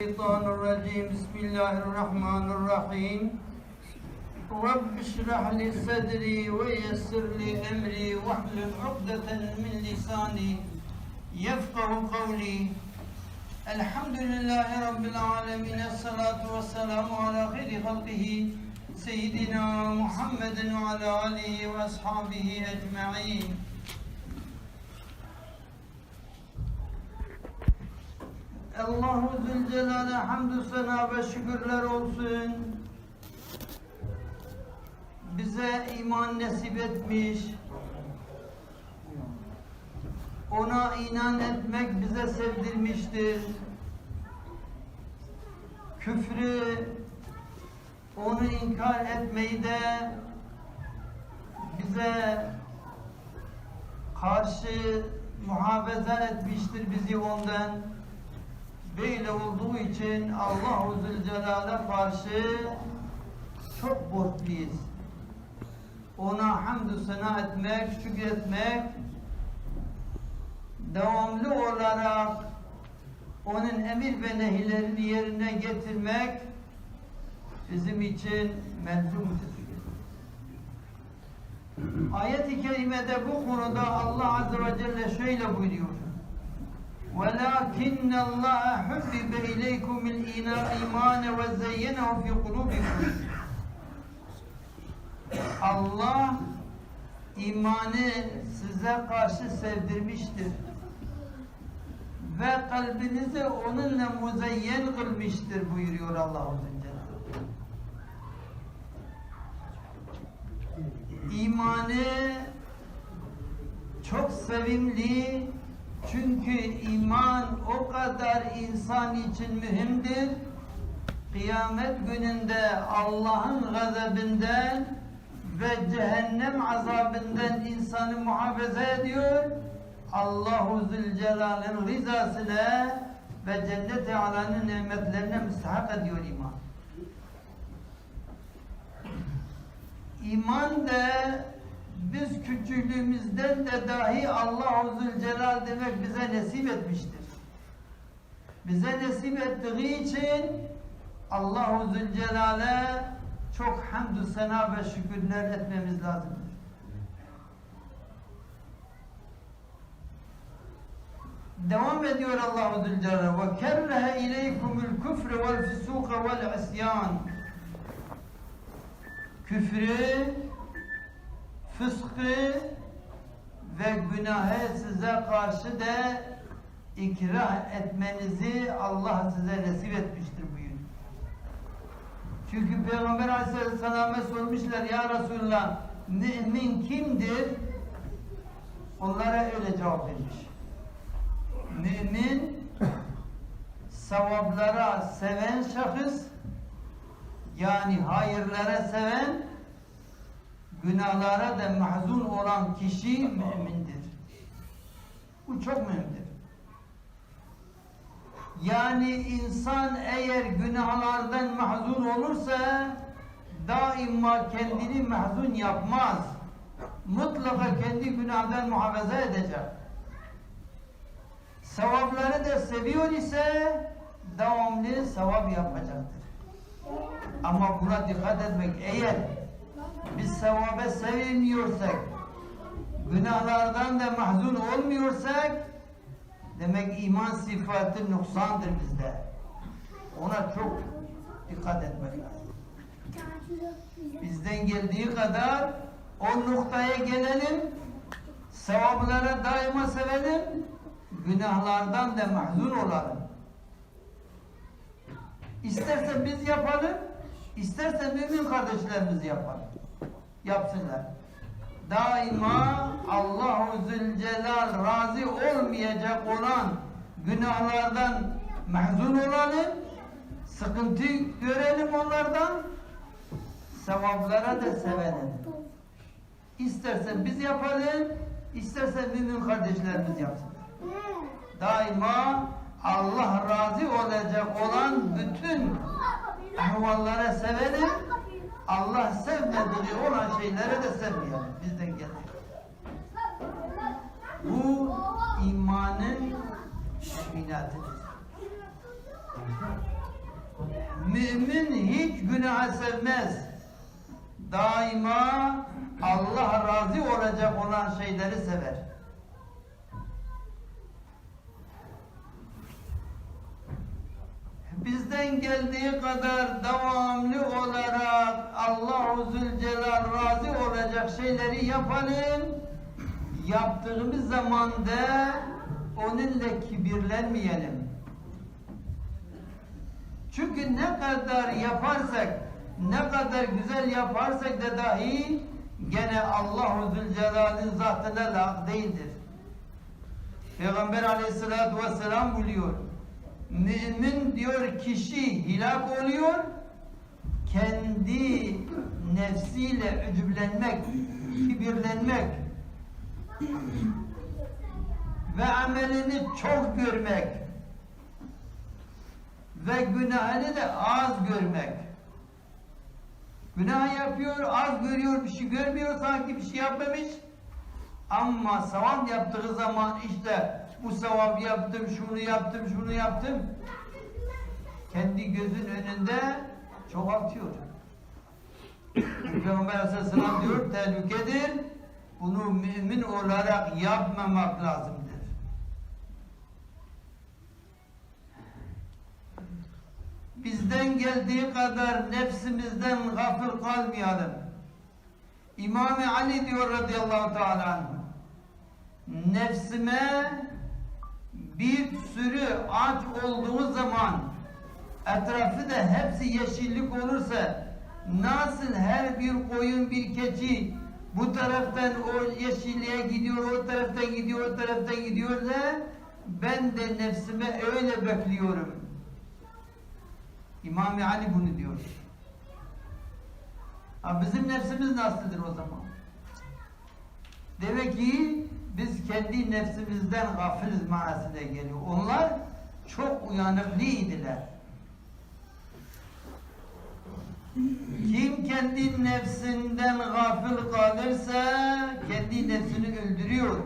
الشيطان الرجيم. بسم الله الرحمن الرحيم. رب اشرح لي صدري ويسر لي أمري واحلل عقدة من لساني يفقه قولي. الحمد لله رب العالمين الصلاة والسلام على خير خلقه سيدنا محمد وعلى آله وأصحابه أجمعين. Allahu Zülcelal'e hamdü sena ve şükürler olsun. Bize iman nasip etmiş. Ona inan etmek bize sevdirmiştir. Küfrü, onu inkar etmeyi de bize karşı muhafaza etmiştir bizi ondan. Böyle olduğu için Allah-u Zülcelal'e karşı çok borçluyuz. Ona hamdü sena etmek, şükretmek, devamlı olarak onun emir ve nehilerini yerine getirmek bizim için mevzumdur. Ayet-i Kerime'de bu konuda Allah Azze ve Celle şöyle buyuruyor. ولكن الله حبب إليكم الإيمان وزينه في قلوبكم Allah imanı size karşı sevdirmiştir. Ve kalbinizi onunla muzeyyen kılmıştır buyuruyor Allah Zülcelal. İmanı çok sevimli, çünkü iman o kadar insan için mühimdir. Kıyamet gününde Allah'ın gazabinden ve cehennem azabından insanı muhafaza ediyor. Allahu Zülcelal'in rızasına ve cennet-i alanın nimetlerine müstahak ediyor iman. İman da biz küçüklüğümüzden de dahi Allah-u Zülcelal demek bize nasip etmiştir. Bize nasip ettiği için Allah-u Zülcelal'e çok hamdü sena ve şükürler etmemiz lazımdır. Devam ediyor Allah-u Zülcelal ve kerrehe ileykumul küfre vel füsuka vel isyan küfrü fıskı ve günahı size karşı da ikrah etmenizi Allah size nasip etmiştir bugün. Çünkü Peygamber Aleyhisselam'a sormuşlar ya Resulullah mümin kimdir? Onlara öyle cevap vermiş. Mümin sevaplara seven şahıs yani hayırlara seven günahlara da mahzun olan kişi mümindir. Bu çok mühimdir. Yani insan eğer günahlardan mahzun olursa daima kendini mahzun yapmaz. Mutlaka kendi günahdan muhafaza edecek. Sevapları da seviyor ise devamlı sevap yapacaktır. Ama buna dikkat etmek eğer biz sevaba sevilmiyorsak, günahlardan da mahzun olmuyorsak, demek iman sıfatı noksandır bizde. Ona çok dikkat etmek lazım. Bizden geldiği kadar o noktaya gelelim, sevaplara daima sevelim, günahlardan da mahzun olalım. İstersen biz yapalım, istersen mümin kardeşlerimiz yapalım yapsınlar. Daima Allahu Zülcelal razı olmayacak olan günahlardan mahzun olalım, sıkıntı görelim onlardan, sevaplara da sevelim. İstersen biz yapalım, istersen mümin kardeşlerimiz yapsın. Daima Allah razı olacak olan bütün ahvallara sevelim, Allah sevmediği olan şeylere de sevmeyelim. Bizden gelir. Bu imanın minatıdır. Mümin hiç günah sevmez. Daima Allah razı olacak olan şeyleri sever. Bizden geldiği kadar devamlı olarak Allah-u Zülcelal razı olacak şeyleri yapalım. Yaptığımız zaman da onunla kibirlenmeyelim. Çünkü ne kadar yaparsak, ne kadar güzel yaparsak da dahi gene Allah-u Zülcelal'in zatına layık değildir. Peygamber aleyhissalatü vesselam buyuruyor. Mümin diyor kişi hilak oluyor, kendi nefsiyle ücüblenmek, kibirlenmek ve amelini çok görmek ve günahını da az görmek. Günah yapıyor, az görüyor, bir şey görmüyor, sanki bir şey yapmamış. Ama sevap yaptığı zaman işte bu sevap yaptım, şunu yaptım, şunu yaptım. Kendi gözün önünde çoğaltıyor. Peygamber Aleyhisselam diyor, tehlikedir. Bunu mümin olarak yapmamak lazımdır. Bizden geldiği kadar nefsimizden gafil kalmayalım. İmam Ali diyor radıyallahu teala nefsime bir sürü aç olduğu zaman etrafı da hepsi yeşillik olursa nasıl her bir koyun bir keçi bu taraftan o yeşilliğe gidiyor, o taraftan gidiyor, o taraftan gidiyor da ben de nefsime öyle bekliyorum. İmam Ali bunu diyor. Ha, bizim nefsimiz nasıldır o zaman? Demek ki biz kendi nefsimizden gafiliz manasına geliyor. Onlar çok uyanıklıydılar. Kim kendi nefsinden gafil kalırsa kendi nefsini öldürüyor.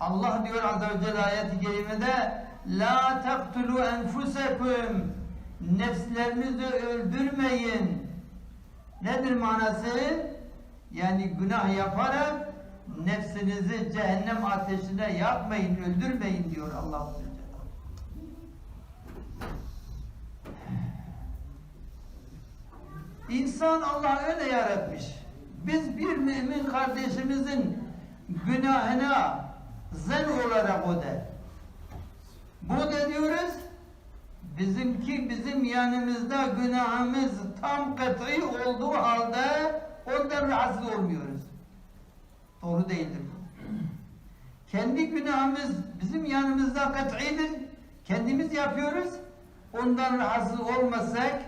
Allah diyor Azze ve Celle ayet-i kerimede La taktulu enfusekum Nefslerinizi öldürmeyin. Nedir manası? Yani günah yaparak nefsinizi cehennem ateşine yakmayın, öldürmeyin diyor Allah. İnsan Allah öyle yaratmış. Biz bir mümin kardeşimizin günahına zen olarak o der. Bu da diyoruz bizimki bizim yanımızda günahımız tam kat'i olduğu halde ondan rahatsız olmuyoruz. Doğru değildir. Kendi günahımız bizim yanımızda kat'idir. Kendimiz yapıyoruz. Ondan rahatsız olmasak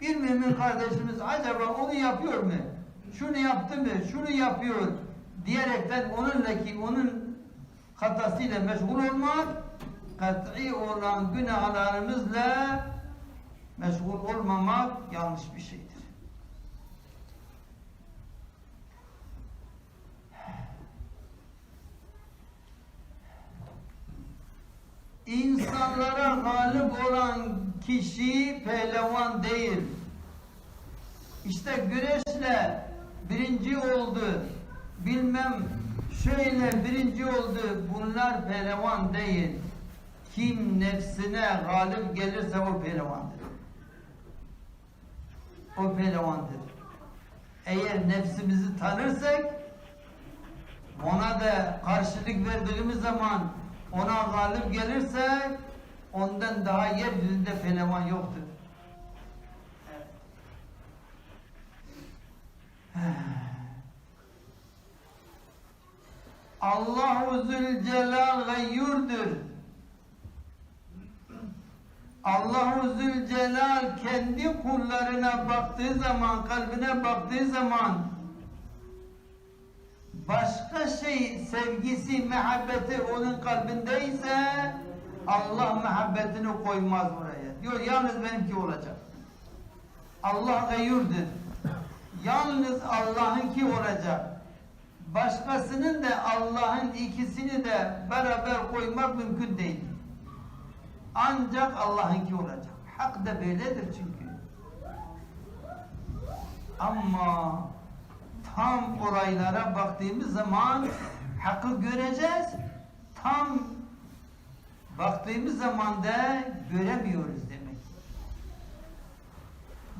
bir mümin kardeşimiz acaba onu yapıyor mu? Şunu yaptı mı? Şunu yapıyor diyerekten onunla ki onun hatasıyla meşgul olmak kat'i olan günahlarımızla meşgul olmamak yanlış bir şeydir. İnsanlara galip olan kişi pehlivan değil. İşte güreşle birinci oldu, bilmem şöyle birinci oldu, bunlar pehlivan değil. Kim nefsine galip gelirse o pehlivandır. O pehlivandır. Eğer nefsimizi tanırsak, ona da karşılık verdiğimiz zaman ona galip gelirsek, ondan daha yeryüzünde pehlivan yoktur. Allahu Zülcelal gayyurdur. Allahu Zülcelal kendi kullarına baktığı zaman, kalbine baktığı zaman başka şey sevgisi, muhabbeti onun kalbindeyse Allah muhabbetini koymaz buraya. Diyor yalnız benimki olacak. Allah gayyurdur. Yalnız Allah'ınki olacak. Başkasının da Allah'ın ikisini de beraber koymak mümkün değil. Ancak Allah'ınki olacak. Hak da böyledir çünkü. Ama tam olaylara baktığımız zaman hakkı göreceğiz. Tam baktığımız zaman da göremiyoruz demek.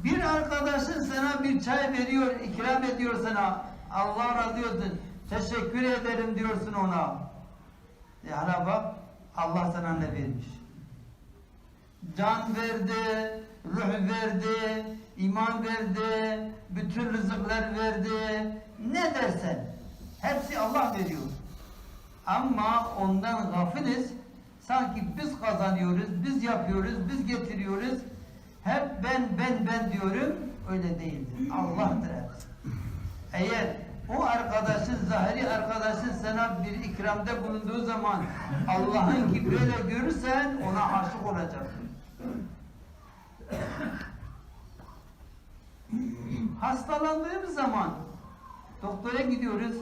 Bir arkadaşın sana bir çay veriyor, ikram ediyor sana. Allah razı olsun. Teşekkür ederim diyorsun ona. Ya bak Allah sana ne vermiş. Can verdi, ruh verdi, iman verdi, bütün rızıklar verdi. Ne dersen hepsi Allah veriyor. Ama ondan gafiliz. Sanki biz kazanıyoruz, biz yapıyoruz, biz getiriyoruz. Hep ben, ben, ben diyorum. Öyle değildir. Allah'tır hepsi. Eğer o arkadaşın, zahiri arkadaşın sana bir ikramda bulunduğu zaman Allah'ın gibi böyle görürsen ona aşık olacaksın. Hastalandığımız zaman doktora gidiyoruz.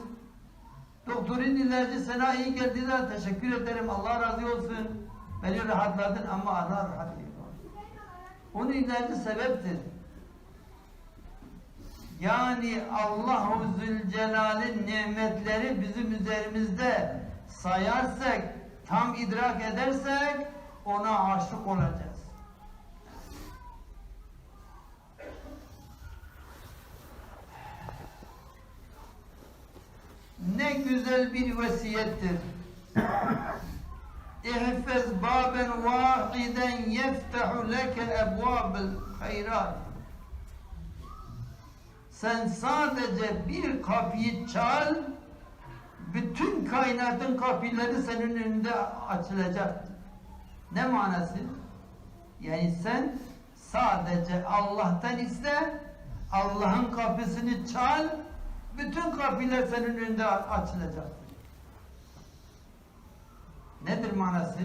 Doktorun ilacı sana iyi geldi de teşekkür ederim Allah razı olsun. Beni rahatladın ama Allah rahatlıyor. Onun ilacı sebeptir. Yani Allahu Zülcelal'in nimetleri bizim üzerimizde sayarsak, tam idrak edersek ona aşık olacağız. Ne güzel bir vesiyettir. İhfez baben vahiden yeftehu leke ebvabel hayrat. Sen sadece bir kapıyı çal, bütün kainatın kapıları senin önünde açılacak. Ne manası? Yani sen sadece Allah'tan iste, Allah'ın kapısını çal, bütün kapılar senin önünde açılacak. Nedir manası?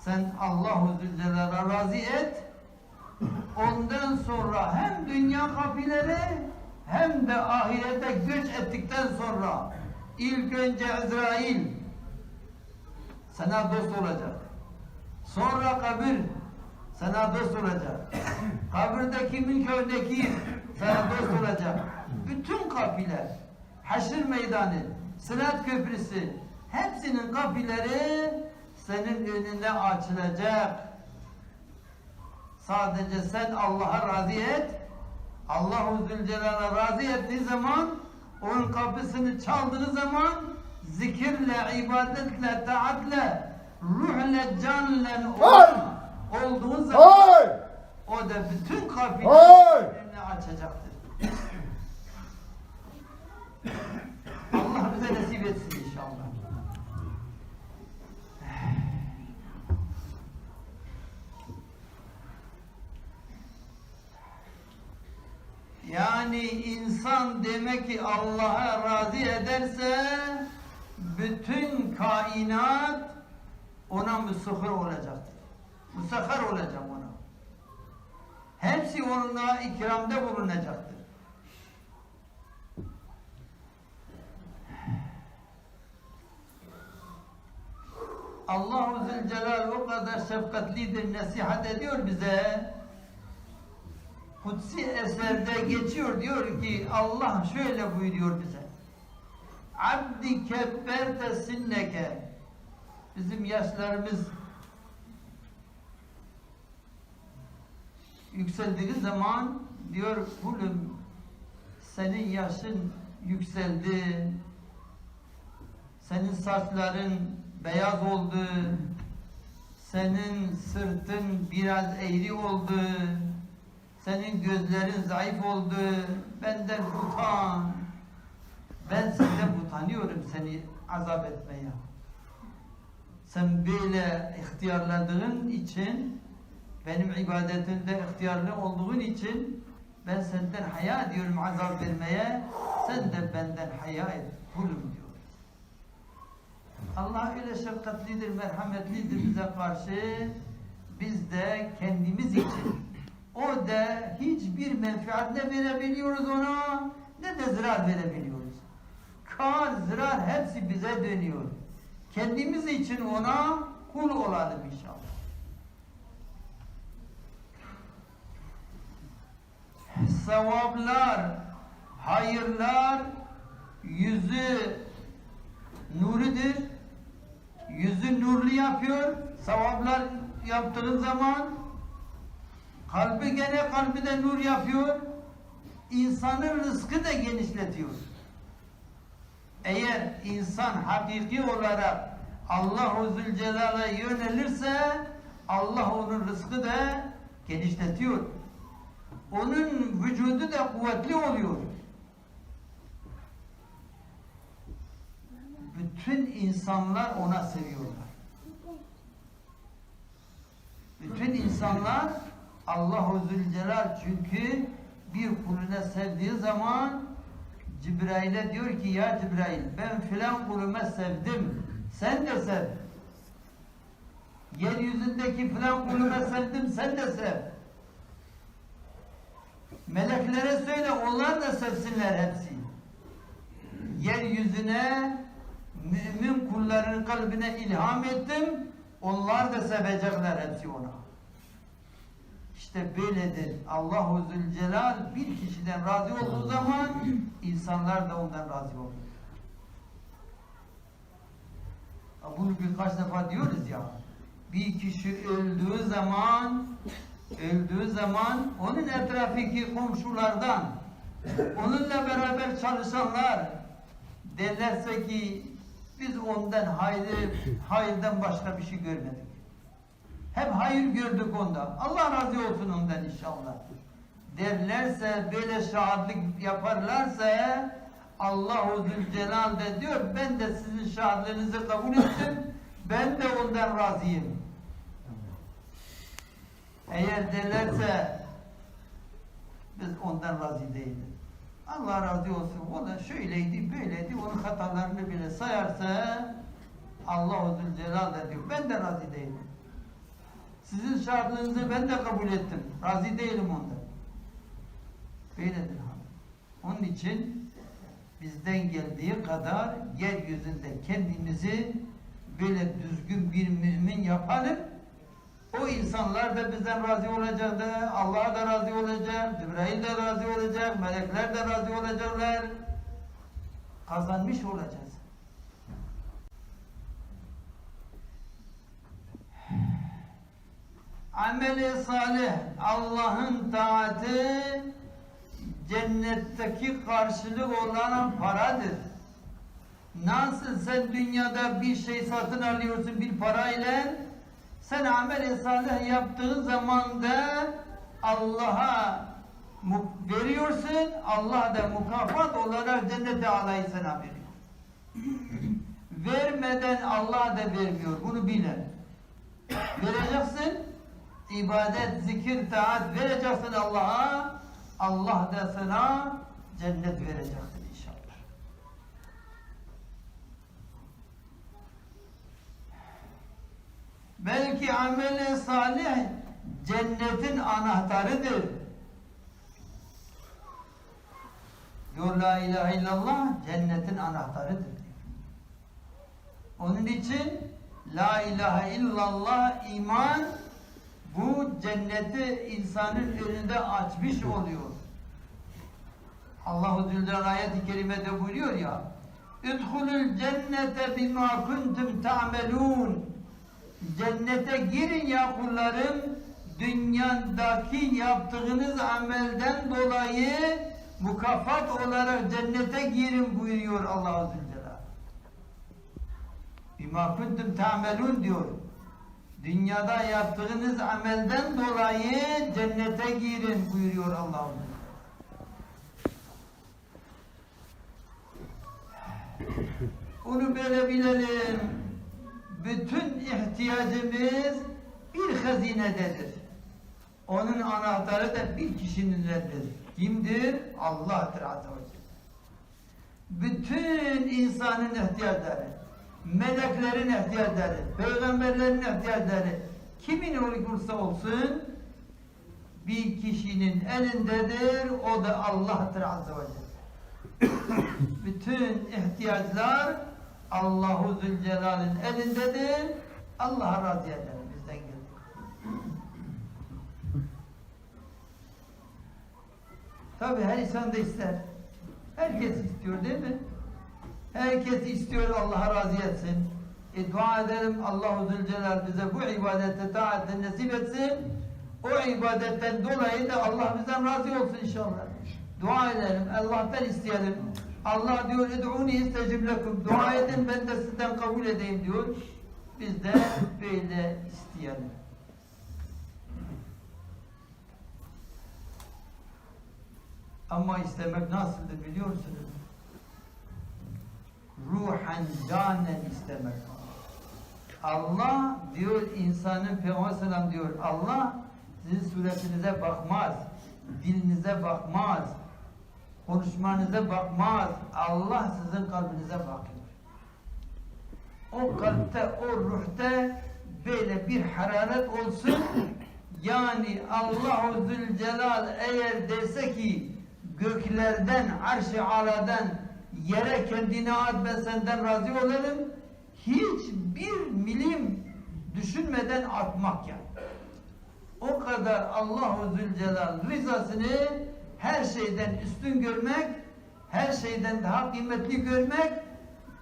Sen Allahu Zülcelal'a razı et, Ondan sonra hem dünya kapıları hem de ahirete göç ettikten sonra ilk önce Ezrail sana dost olacak. Sonra kabir sana dost olacak. Kabirdeki Münker Nekir sana dost olacak. Bütün kapılar, haşr meydanı, sırat köprüsü hepsinin kapıları senin önünde açılacak. Sadece sen Allah'a razı et. Allahu Zülcelal'a razı ettiği zaman onun kapısını çaldığı zaman zikirle, ibadetle, taatle, ruhle, canle olduğu zaman Hay! o da bütün Hay! kapılarını açacaktır. Allah bize nasip etsin inşallah. Yani insan demek ki Allah'a razı ederse bütün kainat ona müsahhar olacaktır. Müsahhar olacak ona. Hepsi onunla ikramda bulunacaktır. Allahu Zülcelal o kadar şefkatlidir, nasihat ediyor bize. Kutsi eserde geçiyor diyor ki Allah şöyle buyuruyor bize. Abdi kebberte sinneke. Bizim yaşlarımız yükseldiği zaman diyor kulum senin yaşın yükseldi. Senin saçların beyaz oldu. Senin sırtın biraz eğri oldu senin gözlerin zayıf oldu. Benden utan. Ben senden utanıyorum seni azap etmeye. Sen böyle ihtiyarladığın için benim ibadetimde ihtiyarlı olduğun için ben senden haya ediyorum azap vermeye. Sen de benden haya et. Kulum diyor. Allah öyle şefkatlidir, merhametlidir bize karşı. Biz de kendimiz için o da hiçbir menfaat ne verebiliyoruz ona ne de zarar verebiliyoruz. Kar, zarar hepsi bize dönüyor. Kendimiz için ona kul olalım inşallah. sevaplar, hayırlar yüzü nuridir. Yüzü nurlu yapıyor. Sevaplar yaptığın zaman kalbi gene kalbi de nur yapıyor. İnsanın rızkı da genişletiyor. Eğer insan hakiki olarak Allah-u Zülcelal'e yönelirse Allah onun rızkı da genişletiyor. Onun vücudu da kuvvetli oluyor. Bütün insanlar ona seviyorlar. Bütün insanlar Allah-u Zülcelal çünkü bir kuluna sevdiği zaman Cibrail'e diyor ki ya Cibrail ben filan kuluma sevdim. Sen de sev. Yeryüzündeki filan kuluma sevdim sen de sev. Meleklere söyle onlar da sevsinler hepsi. Yeryüzüne mümin kulların kalbine ilham ettim. Onlar da sevecekler hepsi ona. İşte böyledir. Allahu Zülcelal bir kişiden razı olduğu zaman insanlar da ondan razı oluyor. Bunu birkaç defa diyoruz ya. Bir kişi öldüğü zaman öldüğü zaman onun etrafındaki komşulardan onunla beraber çalışanlar derlerse ki biz ondan hayır, hayırdan başka bir şey görmedik. Hep hayır gördük ondan. Allah razı olsun ondan inşallah. Derlerse, böyle şahitlik yaparlarsa Allahu Zülcelal de diyor ben de sizin şahitliğinizi kabul ettim. Ben de ondan razıyım. Eğer derlerse biz ondan razı değiliz. Allah razı olsun. O da şöyleydi, böyleydi. Onun hatalarını bile sayarsa Allah-u Zülcelal da diyor. Ben de razı değilim. Sizin şartlarınızı ben de kabul ettim. Razı değilim ondan. Böyledir hanım. Onun için bizden geldiği kadar yeryüzünde kendimizi böyle düzgün bir mümin yapalım. O insanlar da bizden razı olacak Allah da razı olacak, Cibrail de razı olacak, melekler de razı olacaklar. Kazanmış olacağız. Ameli salih, Allah'ın taati cennetteki karşılık olan paradır. Nasıl sen dünyada bir şey satın alıyorsun bir parayla, sen amel-i salih yaptığın zaman da Allah'a veriyorsun, Allah da mukafat olarak cennete alayı sana veriyor. Vermeden Allah da vermiyor, bunu bilin. Vereceksin, ibadet, zikir, taat vereceksin Allah'a, Allah da sana cennet verecektir inşallah. Belki ameli salih cennetin anahtarıdır. Diyor la ilahe illallah cennetin anahtarıdır. Onun için la ilahe illallah iman bu cenneti insanın önünde açmış oluyor. Allahu Zülcelal ayet-i kerimede buyuruyor ya "Üdhulul cennete bima kuntum ta'melun." Cennete girin ya kullarım dünyadaki yaptığınız amelden dolayı mukafat olarak cennete girin buyuruyor Allah Zülcelal. Bima kuntum ta'melun diyor. Dünyada yaptığınız amelden dolayı cennete girin buyuruyor Allah. Onu böyle bilelim. Bütün ihtiyacımız bir hazinededir. Onun anahtarı da bir kişinindir. Kimdir? Allah'tır Azze ve Celle. Bütün insanın ihtiyaçları, meleklerin ihtiyaçları, peygamberlerin ihtiyaçları kimin olursa olsun bir kişinin elindedir. O da Allah'tır Azze ve Celle. Bütün ihtiyaçlar Allahu Zülcelal'in elindedir. Allah razı eder bizden geldi. Tabi her insan da ister. Herkes istiyor değil mi? Herkes istiyor Allah razı etsin. E, dua edelim Allahu Zülcelal bize bu ibadete taatten nasip etsin. O ibadetten dolayı da Allah bizden razı olsun inşallah. Dua edelim, Allah'tan isteyelim. Allah diyor, "Ed'uni istecib lekum." Dua edin, ben de sizden kabul edeyim diyor. Biz de böyle isteyelim. Ama istemek nasıldır biliyor musunuz? Ruhen, canen istemek. Allah diyor insanın Peygamber diyor Allah sizin suretinize bakmaz, dilinize bakmaz, konuşmanıza bakmaz. Allah sizin kalbinize bakıyor. O kalpte, o ruhte böyle bir hararet olsun. Yani Allahu Zülcelal eğer dese ki göklerden, arş-ı aladan yere kendine at ben senden razı olurum. Hiçbir milim düşünmeden atmak yani. O kadar Allahu Zülcelal rızasını her şeyden üstün görmek, her şeyden daha kıymetli görmek,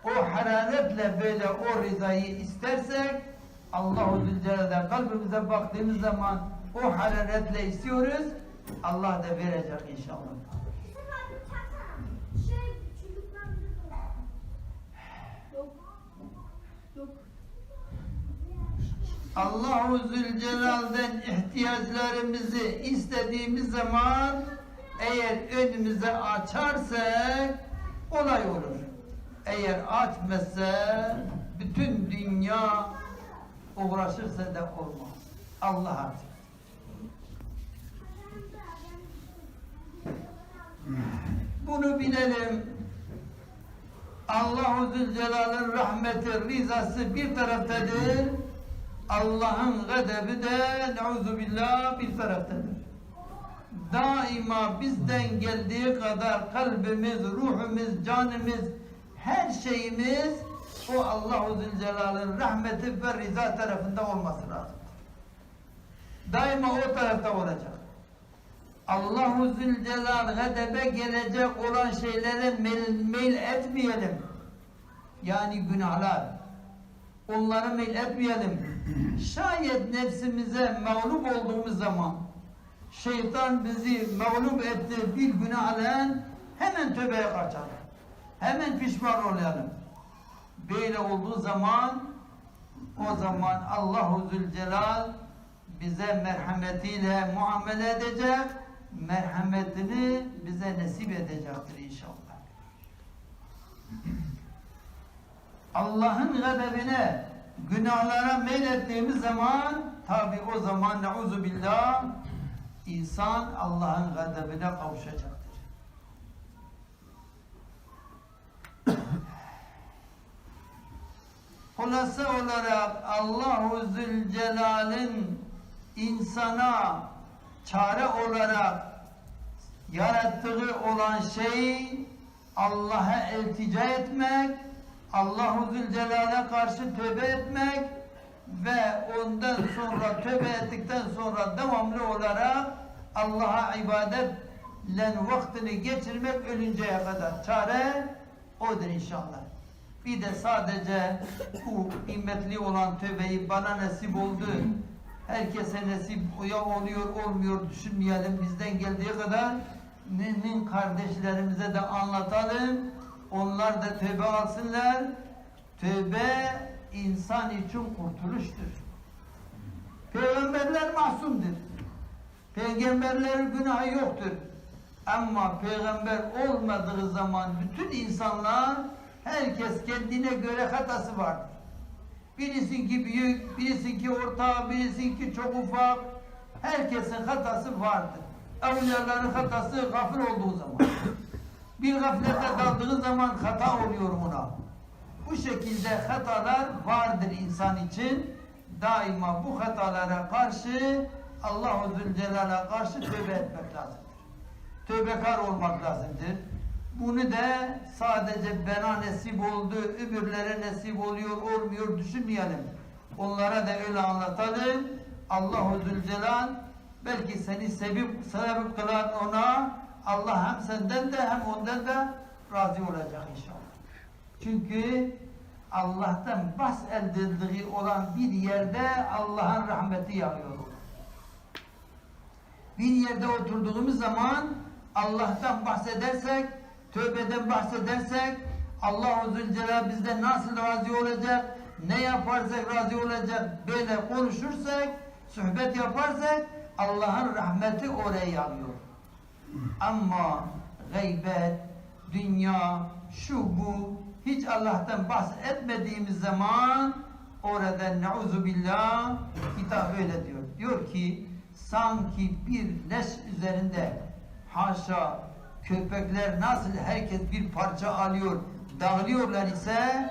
o hararetle böyle o rızayı istersek, Allahu Zülcelal'den kalbimize baktığımız zaman o hararetle istiyoruz, Allah da verecek inşallah. Şey, çocuklar bize de var. Yok. Yok. Allahu Zülcelal'den ihtiyaçlarımızı istediğimiz zaman eğer önümüze açarsak olay olur. Eğer açmazsa bütün dünya uğraşırsa da olmaz. Allah artık. Bunu bilelim. Allahu Zülcelal'ın rahmeti, rızası bir taraftadır. Allah'ın gadebi de neuzu bir taraftadır. Daima bizden geldiği kadar kalbimiz, ruhumuz, canımız, her şeyimiz o Allahu Zülcelal'ın rahmeti ve rıza tarafında olması lazım. Daima o tarafta olacak. Allahu Zülcelal gadebe gelecek olan şeylere meyil, meyil etmeyelim. Yani günahlar. Onlara meyil etmeyelim. Şayet nefsimize mağlup olduğumuz zaman şeytan bizi mağlup etti bir günahla hemen tövbeye kaçalım. Hemen pişman olalım. Böyle olduğu zaman o zaman Allahu Zülcelal bize merhametiyle muamele edecek, merhametini bize nasip edecektir inşallah. Allah'ın gadebine, günahlara meylettiğimiz zaman tabi o zaman neuzu billah insan Allah'ın gadebine kavuşacaktır. Hulasa olarak Allahu Zülcelal'in insana çare olarak yarattığı olan şey Allah'a iltica etmek, Allahu Zülcelal'e karşı tövbe etmek ve ondan sonra tövbe ettikten sonra devamlı olarak Allah'a ibadetle vaktini geçirmek ölünceye kadar çare odur inşallah. Bir de sadece bu kıymetli olan tövbeyi bana nasip oldu. Herkese nasip ya oluyor olmuyor düşünmeyelim. Bizden geldiği kadar mümin kardeşlerimize de anlatalım. Onlar da tövbe alsınlar. Tövbe insan için kurtuluştur. Peygamberler masumdur. Peygamberlerin günahı yoktur. Ama peygamber olmadığı zaman bütün insanlar herkes kendine göre hatası vardır. Birisinki büyük, birisinki orta, birisinki çok ufak. Herkesin hatası vardır. Evliyaların hatası gafil olduğu zaman. Bir gaflete daldığı zaman hata oluyor ona. Bu şekilde hatalar vardır insan için. Daima bu hatalara karşı Allahu Zülcelal'e karşı tövbe etmek lazımdır. Tövbekar olmak lazımdır. Bunu da sadece bana nasip oldu, öbürlere nasip oluyor, olmuyor düşünmeyelim. Onlara da öyle anlatalım. Allahu Zülcelal belki seni sevip, sevip kılan ona Allah hem senden de hem ondan da razı olacak inşallah. Çünkü Allah'tan bahs edildiği olan bir yerde Allah'ın rahmeti yağıyor. Bir yerde oturduğumuz zaman Allah'tan bahsedersek, tövbeden bahsedersek, Allah-u Zülcelal bizden nasıl razı olacak, ne yaparsak razı olacak, böyle konuşursak, sohbet yaparsak Allah'ın rahmeti oraya yağıyor. Ama gaybet, dünya, şu bu hiç Allah'tan bahsetmediğimiz zaman orada neuzu billah kitap öyle diyor. Diyor ki sanki bir leş üzerinde haşa köpekler nasıl herkes bir parça alıyor dağılıyorlar ise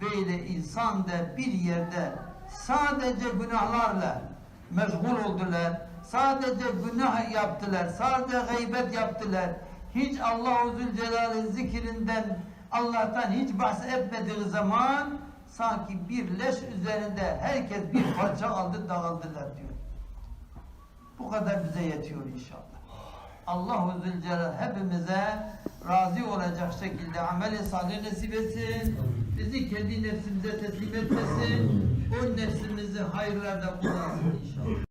böyle insan da bir yerde sadece günahlarla meşgul oldular. Sadece günah yaptılar. Sadece gıybet yaptılar. Hiç Allah-u Zülcelal'in zikrinden Allah'tan hiç bahsetmediği zaman sanki bir leş üzerinde herkes bir parça aldı dağıldılar diyor. Bu kadar bize yetiyor inşallah. Allah-u Zülcelal hepimize razı olacak şekilde amel-i salih nasip etsin. Bizi kendi nefsimize teslim etmesin. O nefsimizi hayırlarda kullansın inşallah.